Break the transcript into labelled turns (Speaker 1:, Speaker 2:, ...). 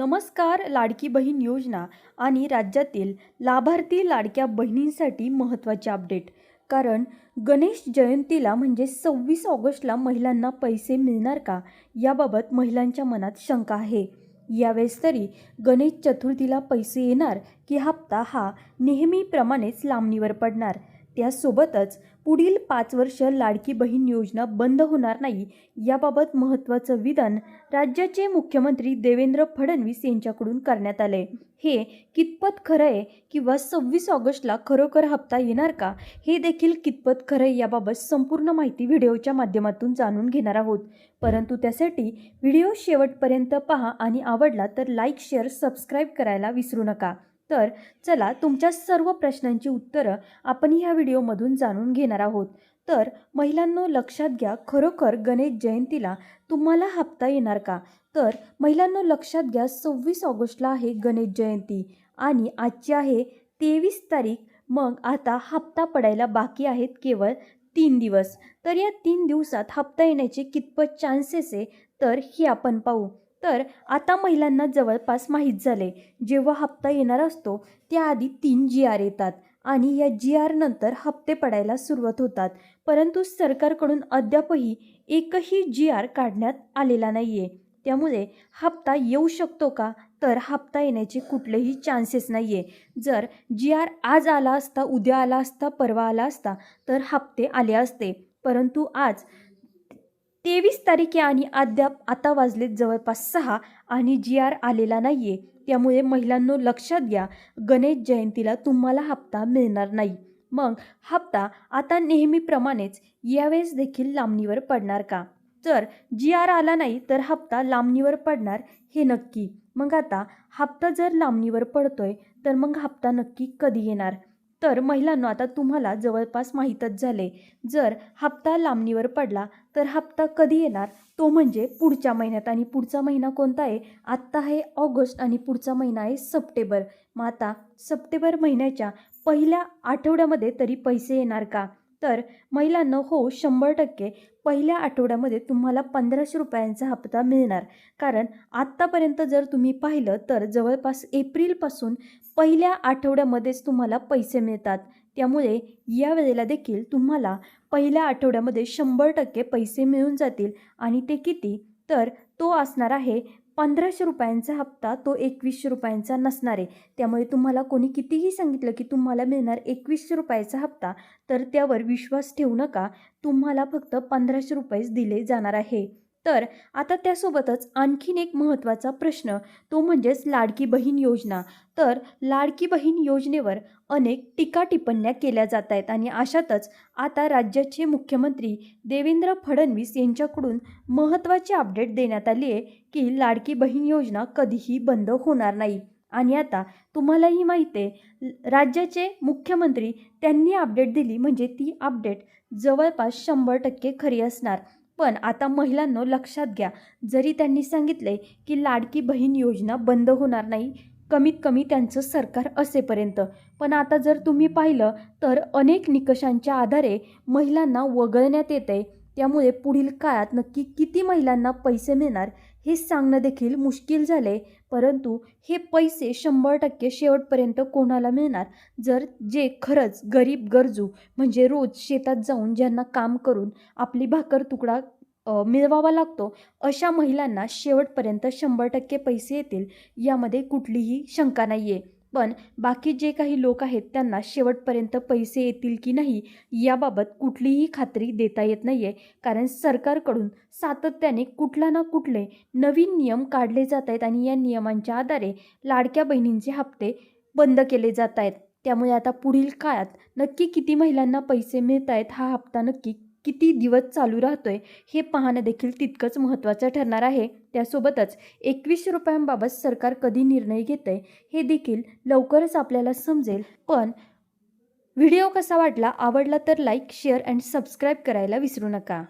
Speaker 1: नमस्कार लाडकी बहीण योजना आणि राज्यातील लाभार्थी लाडक्या बहिणींसाठी महत्त्वाचे अपडेट. कारण गणेश जयंतीला म्हणजे सव्वीस ऑगस्टला महिलांना पैसे मिळणार का? याबाबत महिलांच्या मनात शंका आहे. यावेळेस तरी गणेश चतुर्थीला पैसे येणार की हप्ता हा नेहमीप्रमाणेच लांबणीवर पडणार. त्यासोबतच पुढील पाच वर्ष लाडकी बहीण योजना बंद होणार नाही याबाबत महत्त्वाचं विधान राज्याचे मुख्यमंत्री देवेंद्र फडणवीस यांच्याकडून करण्यात आले हे कितपत खरं आहे किंवा सव्वीस ऑगस्टला खरोखर हप्ता येणार का? हे देखील कितपत खरं आहे याबाबत संपूर्ण माहिती व्हिडिओच्या माध्यमातून जाणून घेणार आहोत. परंतु त्यासाठी व्हिडिओ शेवटपर्यंत पहा आणि आवडला तर लाईक शेअर सबस्क्राईब करायला विसरू नका. तर चला तुमच्या सर्व प्रश्नांची उत्तरं आपण ह्या व्हिडिओमधून जाणून घेणार आहोत. तर महिलांनो लक्षात घ्या खरोखर गणेश जयंतीला तुम्हाला हप्ता येणार का? तर महिलांनो लक्षात घ्या सव्वीस ऑगस्टला आहे गणेश जयंती आणि आजची आहे तेवीस तारीख. मग आता हप्ता पडायला बाकी आहेत केवळ तीन दिवस. तर या तीन दिवसात हप्ता येण्याचे कितपत चान्सेस आहे? तर हे आपण पाहू. तर आता महिलांना जवळपास माहीत झाले जेव्हा हप्ता येणार असतो त्याआधी तीन जी आर येतात आणि या जी आर नंतर हप्ते पडायला सुरुवात होतात. परंतु सरकारकडून अद्यापही एकही जी आर काढण्यात आलेला नाही आहे त्यामुळे हप्ता येऊ शकतो का? तर हप्ता येण्याचे कुठलेही चान्सेस नाही आहे जर जी आर आज आला असता उद्या आला असता परवा आला असता तर हप्ते आले असते. परंतु आज तेवीस तारीख आहे आणि अद्याप आता वाजलेत जवळपास सहा आणि जी आर आलेला नाही आहे त्यामुळे महिलांनो लक्षात घ्या गणेश जयंतीला तुम्हाला हप्ता मिळणार नाही. मग हप्ता आता नेहमीप्रमाणेच यावेळेस देखील लांबणीवर पडणार का? तर जी आर आला नाही तर हप्ता लांबणीवर पडणार हे नक्की. मग आता हप्ता जर लांबणीवर पडतोय तर मग हप्ता नक्की कधी येणार? तर महिलांनो आता तुम्हाला जवळपास माहीतच झाले जर हप्ता लांबणीवर पडला तर हप्ता कधी येणार? तो म्हणजे पुढच्या महिन्यात. आणि पुढचा महिना कोणता आहे? आत्ता आहे ऑगस्ट आणि पुढचा महिना आहे सप्टेंबर. मग आता सप्टेंबर महिन्याच्या पहिल्या आठवड्यामध्ये तरी पैसे येणार का? तर महिलांना हो शंभर टक्के पहिल्या आठवड्यामध्ये तुम्हाला पंधराशे रुपयांचा हप्ता मिळणार. कारण आत्तापर्यंत जर तुम्ही पाहिलं तर जवळपास एप्रिलपासून पहिल्या आठवड्यामध्येच तुम्हाला पैसे मिळतात. त्यामुळे या वेळेला देखील तुम्हाला पहिल्या आठवड्यामध्ये शंभर टक्के पैसे मिळून जातील. आणि ते किती? तर तो असणार आहे पंधराशे रुपयांचा हप्ता तो एकवीसशे रुपयांचा नसणार आहे. त्यामुळे तुम्हाला कोणी कितीही सांगितलं की तुम्हाला मिळणार एकवीसशे रुपयाचा हप्ता तर त्यावर विश्वास ठेवू नका. तुम्हाला फक्त पंधराशे रुपयेच दिले जाणार आहे. तर आता त्यासोबतच आणखीन एक महत्त्वाचा प्रश्न तो म्हणजेच लाडकी बहीण योजना. तर लाडकी बहीण योजनेवर अनेक टीका टिप्पण्या केल्या जात आहेत आणि अशातच आता राज्याचे मुख्यमंत्री देवेंद्र फडणवीस यांच्याकडून महत्त्वाची अपडेट देण्यात आली आहे की लाडकी बहीण योजना कधीही बंद होणार नाही. आणि आता तुम्हालाही माहीत आहे राज्याचे मुख्यमंत्री त्यांनी अपडेट दिली म्हणजे ती अपडेट जवळपास शंभर टक्के खरी असणार. पण आता महिलांनो लक्षात घ्या जरी त्यांनी सांगितले की लाडकी बहीण योजना बंद होणार नाही कमीत कमी त्यांचं सरकार असेपर्यंत. पण आता जर तुम्ही पाहिलं तर अनेक निकषांच्या आधारे महिलांना वगळण्यात येते त्यामुळे पुढील काळात नक्की किती महिलांना पैसे मिळणार हे सांगणं देखील मुश्किल झाले परंतु हे पैसे शंभर टक्के शेवटपर्यंत कोणाला मिळणार? जर जे खरंच गरीब गरजू म्हणजे रोज शेतात जाऊन ज्यांना काम करून आपली भाकर तुकडा मिळवावा लागतो अशा महिलांना शेवटपर्यंत शंभर टक्के पैसे येतील यामध्ये कुठलीही शंका नाही आहे पण बाकी जे काही लोक आहेत त्यांना शेवटपर्यंत पैसे येतील की नाही याबाबत कुठलीही खात्री देता येत नाही आहे कारण सरकारकडून सातत्याने कुठला ना कुठले नवीन नियम काढले जात आहेत आणि या नियमांच्या आधारे लाडक्या बहिणींचे हप्ते बंद केले जात आहेत. त्यामुळे आता पुढील काळात नक्की किती महिलांना पैसे मिळत आहेत हा हप्ता नक्की किती दिवस चालू राहतोय हे पाहणं देखील तितकंच महत्त्वाचं ठरणार आहे. त्यासोबतच एकवीसशे रुपयांबाबत सरकार कधी निर्णय घेतंय हे देखील लवकरच आपल्याला समजेल. पण व्हिडिओ कसा वाटला आवडला तर लाईक शेअर अँड सबस्क्राईब करायला विसरू नका.